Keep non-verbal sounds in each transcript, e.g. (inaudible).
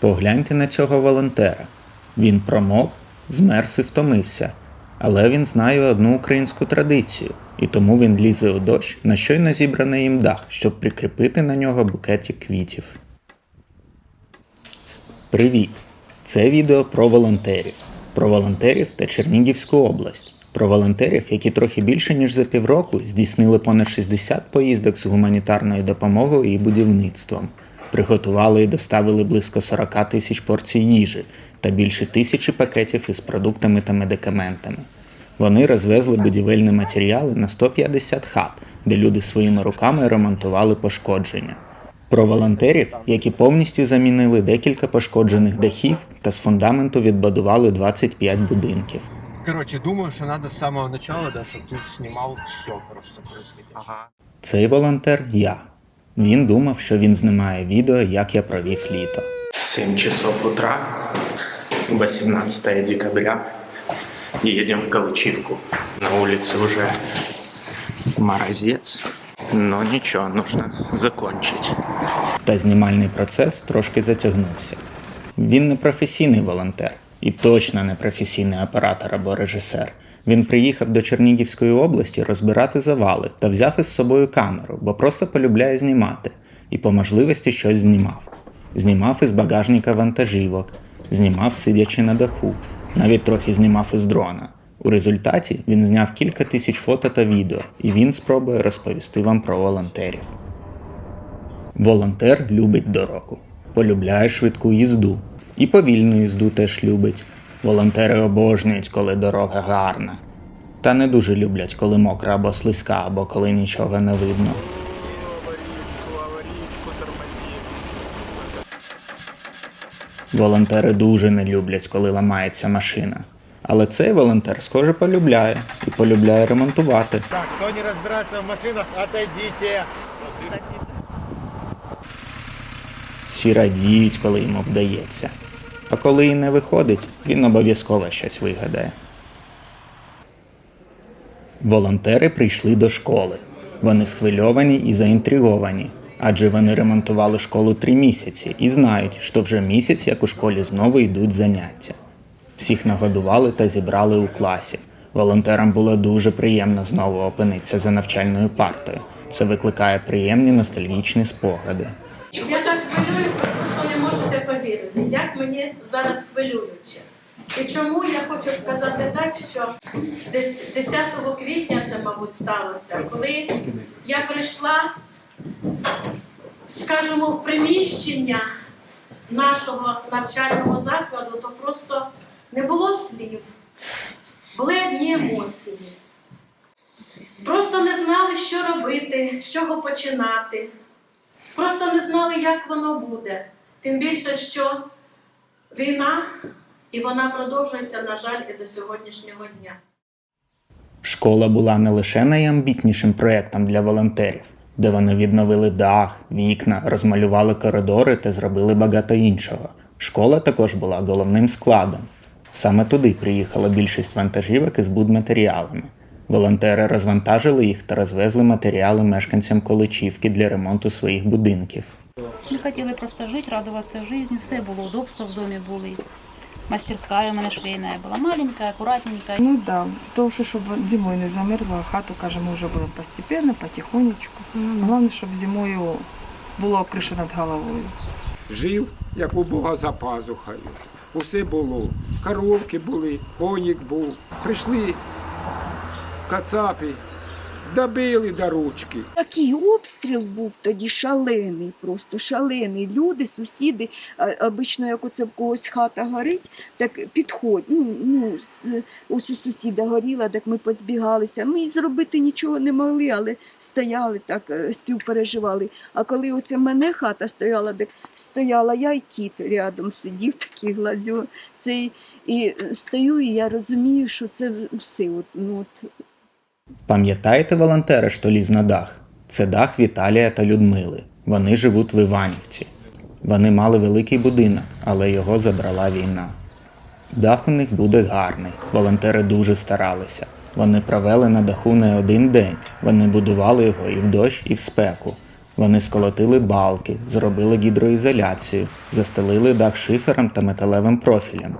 Погляньте на цього волонтера. Він промок, змерз і втомився. Але він знає одну українську традицію, і тому він лізе у дощ на щойно зібраний їм дах, щоб прикріпити на нього букетик квітів. Привіт! Це відео про волонтерів, про волонтерів та Чернігівську область, про волонтерів, які трохи більше ніж за півроку здійснили понад 60 поїздок з гуманітарною допомогою і будівництвом, приготували і доставили близько 40 тисяч порцій їжі та більше тисячі пакетів із продуктами та медикаментами. Вони розвезли будівельні матеріали на 150 хат, де люди своїми руками ремонтували пошкодження. Про волонтерів, які повністю замінили декілька пошкоджених дахів та з фундаменту відбудували 25 будинків. Короче, думаю, что надо с самого начала, да, чтобы ты снимал все просто. Ага. Цей волонтер я. Він думав, що він знімає відео, як я провів літо. 7 часов утра, 18 декабря. Едем в Калычивку. На улице уже морозец. Но нічого, нужно закончить. Та знімальний процес трошки затягнувся. Він не професійний волонтер і точно не професійний оператор або режисер. Він приїхав до Чернігівської області розбирати завали та взяв із собою камеру, бо просто полюбляє знімати, і по можливості щось знімав. Знімав із багажника вантажівок, знімав сидячи на даху, навіть трохи знімав із дрона. У результаті він зняв кілька тисяч фото та відео, і він спробує розповісти вам про волонтерів. Волонтер любить дорогу, полюбляє швидку їзду. І повільну їзду теж любить. Волонтери обожнюють, коли дорога гарна. Та не дуже люблять, коли мокра або слизька, або коли нічого не видно. Волонтери дуже не люблять, коли ламається машина. Але цей волонтер, схоже, полюбляє і полюбляє ремонтувати. Так, кто не разбирается в машинах, отойдите. Всі радіють, коли йому вдається. А коли і не виходить, він обов'язково щось вигадає. Волонтери прийшли до школи. Вони схвильовані і заінтриговані, адже вони ремонтували школу три місяці і знають, що вже місяць, як у школі знову йдуть заняття. Всіх нагодували та зібрали у класі. Волонтерам було дуже приємно знову опинитися за навчальною партою. Це викликає приємні ностальгічні спогади. Я так хвилююся, повірити, як мені зараз хвилююче. І чому я хочу сказати так, що 10 квітня це, мабуть, сталося, коли я прийшла, скажімо, в приміщення нашого навчального закладу, то просто не було слів, були одні емоції. Просто не знали, що робити, з чого починати. Просто не знали, як воно буде. Тим більше, що війна, і вона продовжується, на жаль, і до сьогоднішнього дня. Школа була не лише найамбітнішим проєктом для волонтерів, де вони відновили дах, вікна, розмалювали коридори та зробили багато іншого. Школа також була головним складом. Саме туди приїхала більшість вантажівок із будматеріалами. Волонтери розвантажили їх та розвезли матеріали мешканцям Количівки для ремонту своїх будинків. Ми хотіли просто жити, радуватися життю, все було, удобства в домі були. Мастерська у мене швейна була маленька, акуратненька. Ну да, то що щоб зимою не замерзла, хату, каже, ми вже будемо постепенно, потихонечку. Головне, щоб зимою була криша над головою. жив, як у Бога за пазухою. Усе було. Коровки були, конік був. Прийшли кацапи, добили до ручки. Такий обстріл був тоді шалений, просто шалений. Люди, сусіди, обично, як оце в когось хата горить, так підходь. Ну, ну, ось у сусіда горіла, так ми позбігалися. Ми й зробити нічого не могли, але стояли так, е, співпереживали. А коли оце мене хата стояла, так стояла я і кіт рядом сидів, такий глазьо. Цей, і е, стою, і я розумію, що це все. От, ну, от, Пам'ятаєте волонтери, що ліз на дах? Це дах Віталія та Людмили. Вони живуть в Іванівці. Вони мали великий будинок, але його забрала війна. Дах у них буде гарний. Волонтери дуже старалися. Вони провели на даху не один день. Вони будували його і в дощ, і в спеку. Вони сколотили балки, зробили гідроізоляцію, застелили дах шифером та металевим профілем.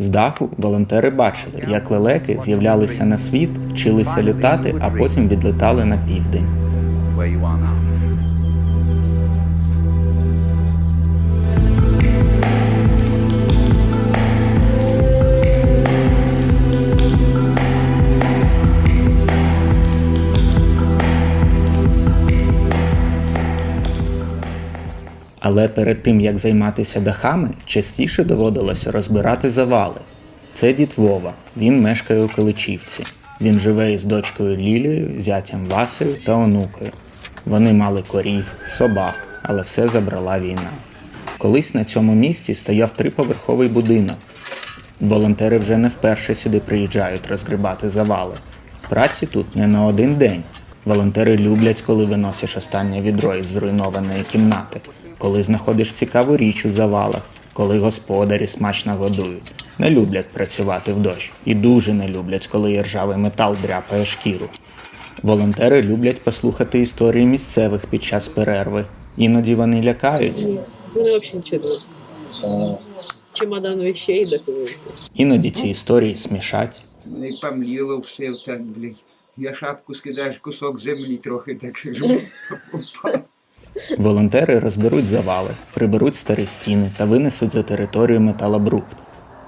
З даху волонтери бачили, як лелеки з'являлися на світ, вчилися літати, а потім відлітали на південь. Але перед тим як займатися дахами, частіше доводилося розбирати завали. Це дід Вова, він мешкає у Каличівці. Він живе із дочкою Лілією, зятям Васею та онукою. Вони мали корів, собак, але все забрала війна. Колись на цьому місці стояв триповерховий будинок. Волонтери вже не вперше сюди приїжджають розгрібати завали. Праці тут не на один день. Волонтери люблять, коли виносиш останнє відро із зруйнованої кімнати, коли знаходиш цікаву річ у завалах, коли господарі смачно годують. Не люблять працювати в дощ і дуже не люблять, коли іржавий метал дряпає шкіру. Волонтери люблять послухати історії місцевих під час перерви. Іноді вони лякають, Вони взагалі нічого Чемодан вещей такой. іноді ці історії смішать. Не помліло все так, блядь. Я шапку скидаєш, кусок землі трохи так ж упав. (laughs) Волонтери розберуть завали, приберуть старі стіни та винесуть за територію металобрухт.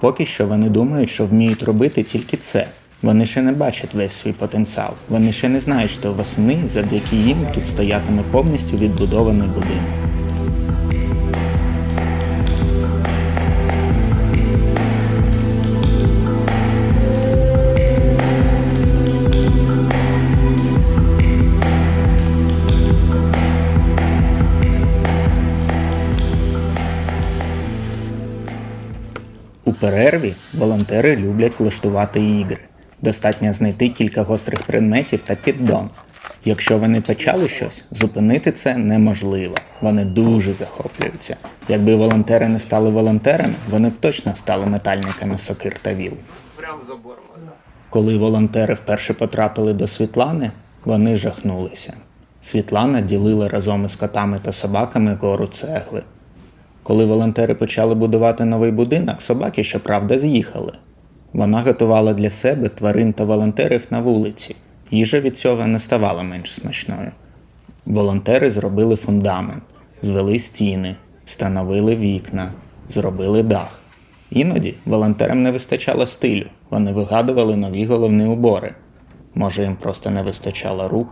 Поки що вони думають, що вміють робити тільки це. Вони ще не бачать весь свій потенціал. Вони ще не знають, що восени завдяки їм тут стоятиме повністю відбудований будинок. Волонтери люблять влаштувати ігри. Достатньо знайти кілька гострих предметів та піддон. Якщо вони почали щось, зупинити це неможливо. Вони дуже захоплюються. Якби волонтери не стали волонтерами, вони б точно стали метальниками сокир та віл. Прям забор. Коли волонтери вперше потрапили до Світлани, вони жахнулися. Світлана ділила разом із котами та собаками гору цегли. Коли волонтери почали будувати новий будинок, собаки, щоправда, з'їхали. Вона готувала для себе тварин та волонтерів на вулиці. Їжа від цього не ставала менш смачною. Волонтери зробили фундамент, звели стіни, встановили вікна, зробили дах. Іноді волонтерам не вистачало стилю, вони вигадували нові головні убори. Може, їм просто не вистачало рук.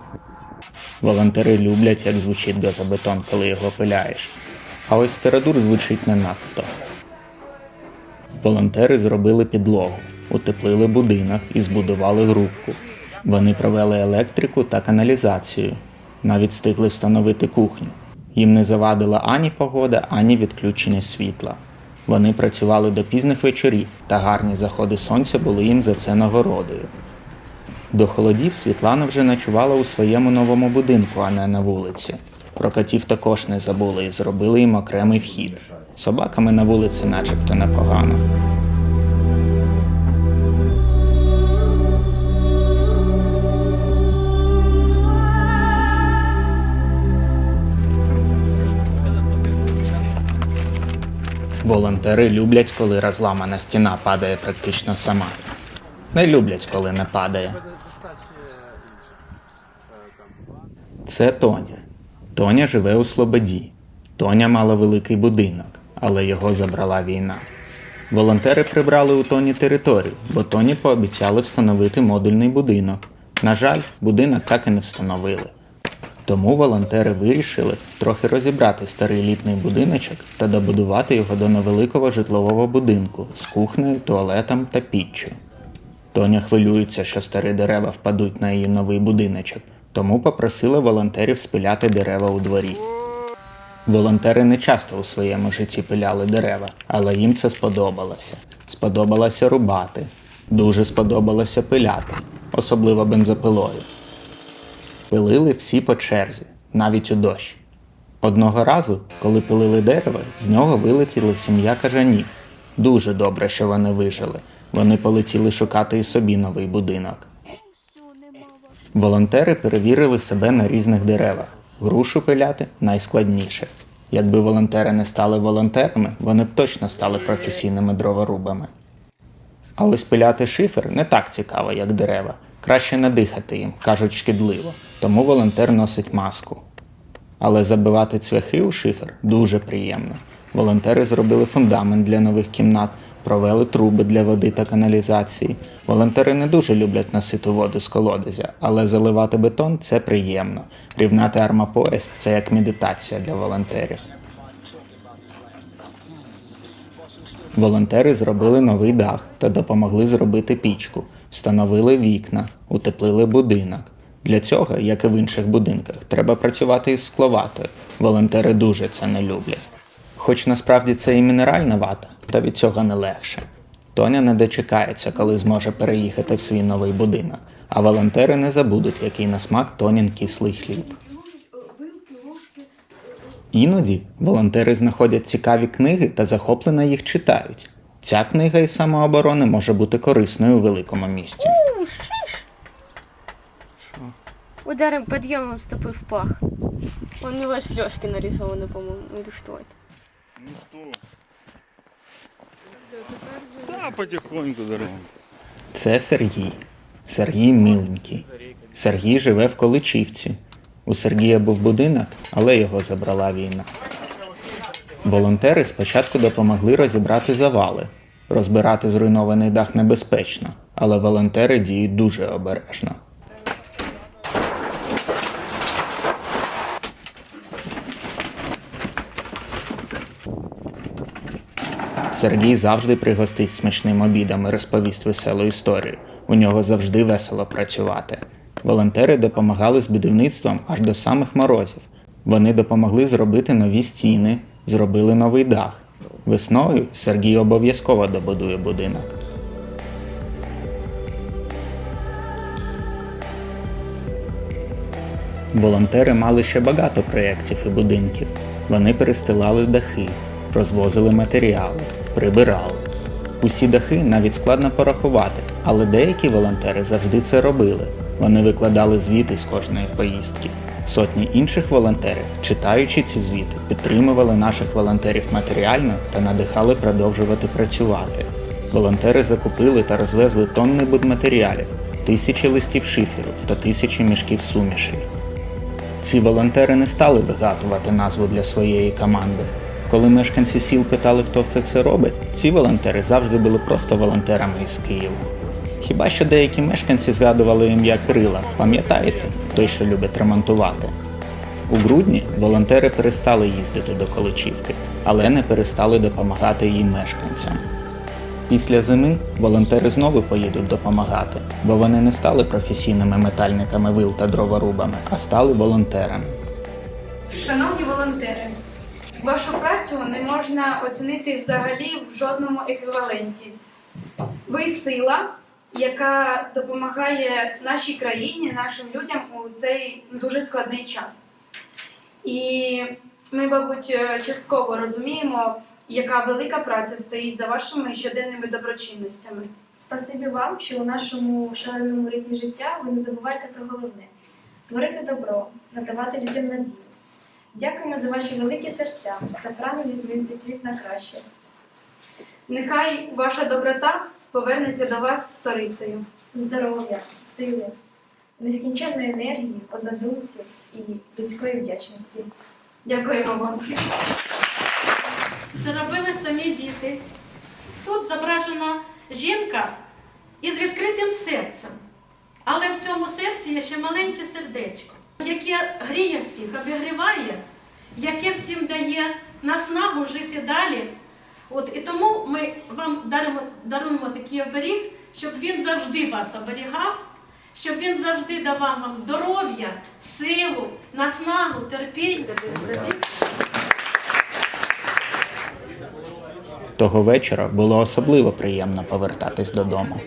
Волонтери люблять, як звучить газобетон, коли його пиляєш. А ось стерадур звучить не надто. Волонтери зробили підлогу, утеплили будинок і збудували групку. Вони провели електрику та каналізацію, навіть встигли встановити кухню. Їм не завадила ані погода, ані відключення світла. Вони працювали до пізних вечорів, та гарні заходи сонця були їм за це нагородою. До холодів Світлана вже ночувала у своєму новому будинку, а не на вулиці. Про котів також не забули і зробили їм окремий вхід. Собаками на вулиці начебто непогано. Волонтери люблять, коли розламана стіна падає практично сама. Не люблять, коли не падає. Це Тоня. Тоня живе у Слободі. Тоня мала великий будинок, але його забрала війна. Волонтери прибрали у Тоні територію, бо Тоні пообіцяли встановити модульний будинок. На жаль, будинок так і не встановили. Тому волонтери вирішили трохи розібрати старий літний будиночок та добудувати його до невеликого житлового будинку з кухнею, туалетом та піччю. Тоня хвилюється, що старі дерева впадуть на її новий будиночок, тому попросила волонтерів спиляти дерева у дворі. Волонтери не часто у своєму житті пиляли дерева, але їм це сподобалося. Сподобалося рубати, дуже сподобалося пиляти, особливо бензопилою. Пилили всі по черзі, навіть у дощ. Одного разу, коли пилили дерево, з нього вилетіла сім'я кажанів. Дуже добре, що вони вижили. Вони полетіли шукати і собі новий будинок. Волонтери перевірили себе на різних деревах. Грушу пиляти найскладніше. Якби волонтери не стали волонтерами, вони б точно стали професійними дроворубами. А ось пиляти шифер не так цікаво, як дерева. Краще не дихати їм, кажуть, шкідливо. Тому волонтер носить маску. Але забивати цвяхи у шифер дуже приємно. Волонтери зробили фундамент для нових кімнат, провели труби для води та каналізації. Волонтери не дуже люблять носити воду з колодязя, але заливати бетон це приємно. Рівнати армапояс це як медитація для волонтерів. Волонтери зробили новий дах та допомогли зробити пічку, встановили вікна, утеплили будинок. Для цього, як і в інших будинках, треба працювати із скловатою. Волонтери дуже це не люблять. Хоч насправді це і мінеральна вата, та від цього не легше. Тоня не дочекається, коли зможе переїхати в свій новий будинок, а волонтери не забудуть, який на смак Тонін кислий хліб. Іноді волонтери знаходять цікаві книги та захоплено їх читають. Ця книга із самооборони може бути корисною у великому місті. Ударом подъемом стопы в пах. Он у вас Лёшки нарисованы, по-моему, или что это? Да, потихоньку дорогу. Це Сергій. Сергій миленький. Сергій живе в Количівці. У Сергія був будинок, але його забрала війна. Волонтери спочатку допомогли розібрати завали. Розбирати зруйнований дах небезпечно, але волонтери діють дуже обережно. Сергій завжди пригостить смачним обідом і розповість веселу історію. У нього завжди весело працювати. Волонтери допомагали з будівництвом аж до самих морозів. Вони допомогли зробити нові стіни, зробили новий дах. Весною Сергій обов'язково добудує будинок. Волонтери мали ще багато проєктів і будинків. Вони перестилали дахи, розвозили матеріали, прибирали. Усі дахи навіть складно порахувати, але деякі волонтери завжди це робили. Вони викладали звіти з кожної поїздки. Сотні інших волонтерів, читаючи ці звіти, підтримували наших волонтерів матеріально та надихали продовжувати працювати. Волонтери закупили та розвезли тонни будматеріалів, тисячі листів шиферу та тисячі мішків суміші. Ці волонтери не стали вигадувати назву для своєї команди. Коли мешканці сіл питали, хто все це робить, ці волонтери завжди були просто волонтерами із Києва. Хіба що деякі мешканці згадували ім'я Кирила, пам'ятаєте, той, що любить ремонтувати. У грудні волонтери перестали їздити до Количівки, але не перестали допомагати її мешканцям. Після зими волонтери знову поїдуть допомагати, бо вони не стали професійними метальниками вил та дроворубами, а стали волонтерами. Шановні волонтери, вашу працю не можна оцінити взагалі в жодному еквіваленті. Ви сила, яка допомагає нашій країні, нашим людям у цей дуже складний час. І ми, мабуть, частково розуміємо, яка велика праця стоїть за вашими щоденними доброчинностями. Спасибі вам, що у нашому шаленому ритмі життя ви не забуваєте про головне творити добро, надавати людям надію. Дякуємо за ваші великі серця та прагнення змінити світ на краще. Нехай ваша доброта повернеться до вас сторицею. Здоров'я, сили, нескінченної енергії, однодумців і людської вдячності. Дякуємо вам. Це робили самі діти. Тут зображена жінка із відкритим серцем. Але в цьому серці є ще маленьке сердечко, яке гріє всіх, обігріває, яке всім дає наснагу жити далі. От, і тому ми вам даримо, даруємо такий оберіг, щоб він завжди вас оберігав, щоб він завжди давав вам здоров'я, силу, наснагу, терпіння. Того вечора було особливо приємно повертатись додому.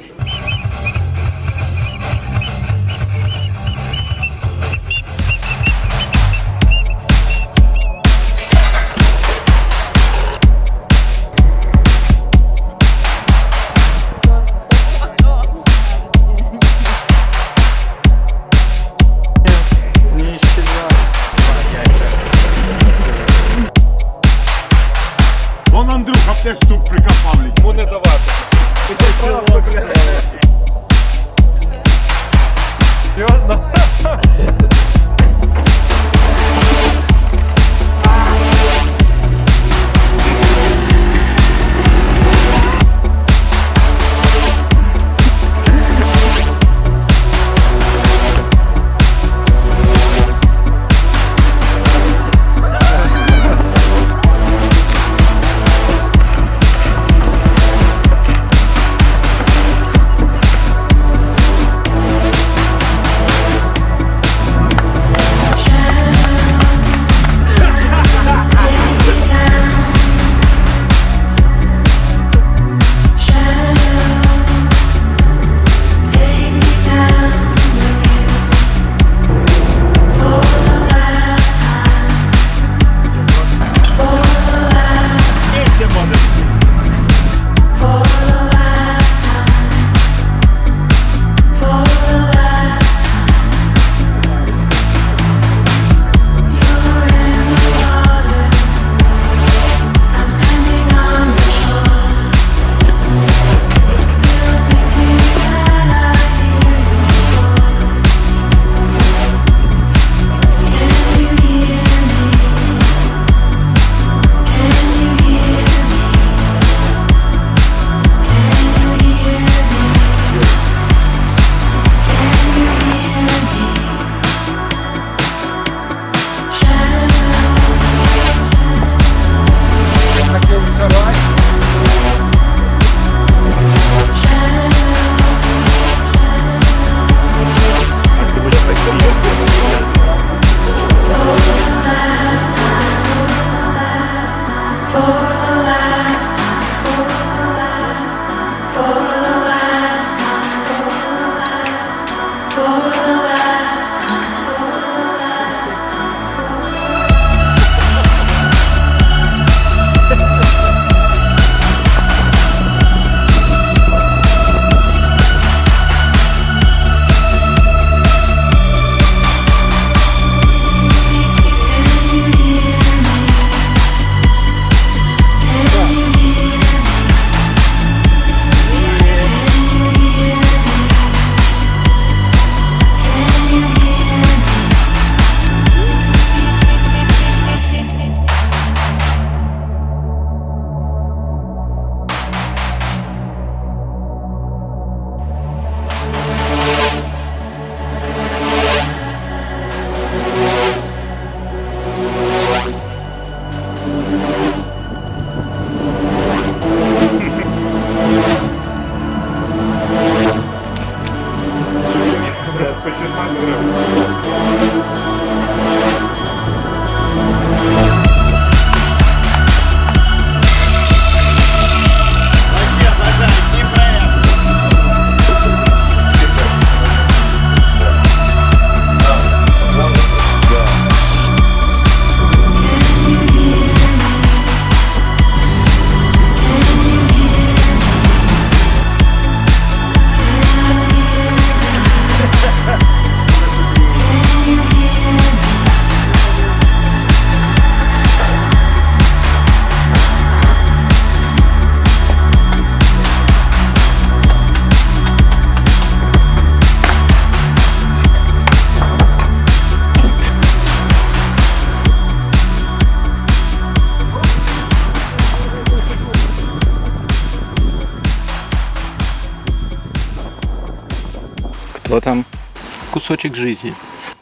Кусочек жизни.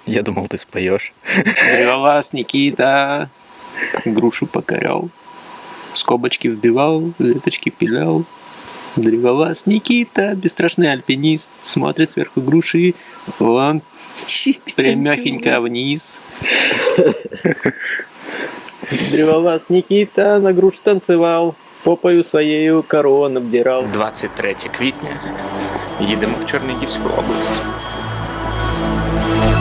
Я думал, ты споешь. Вас, Никита. Грушу покорял. Скобочки вбивал, веточки пилял. Древолаз Никита, бесстрашный альпинист, смотрит сверху груши, вон, прям мягенько вниз. Древолаз Никита на груш танцевал, попою своєю корон обдирав. 23 квітня. Їдемо в Чернігівську область. Podcast.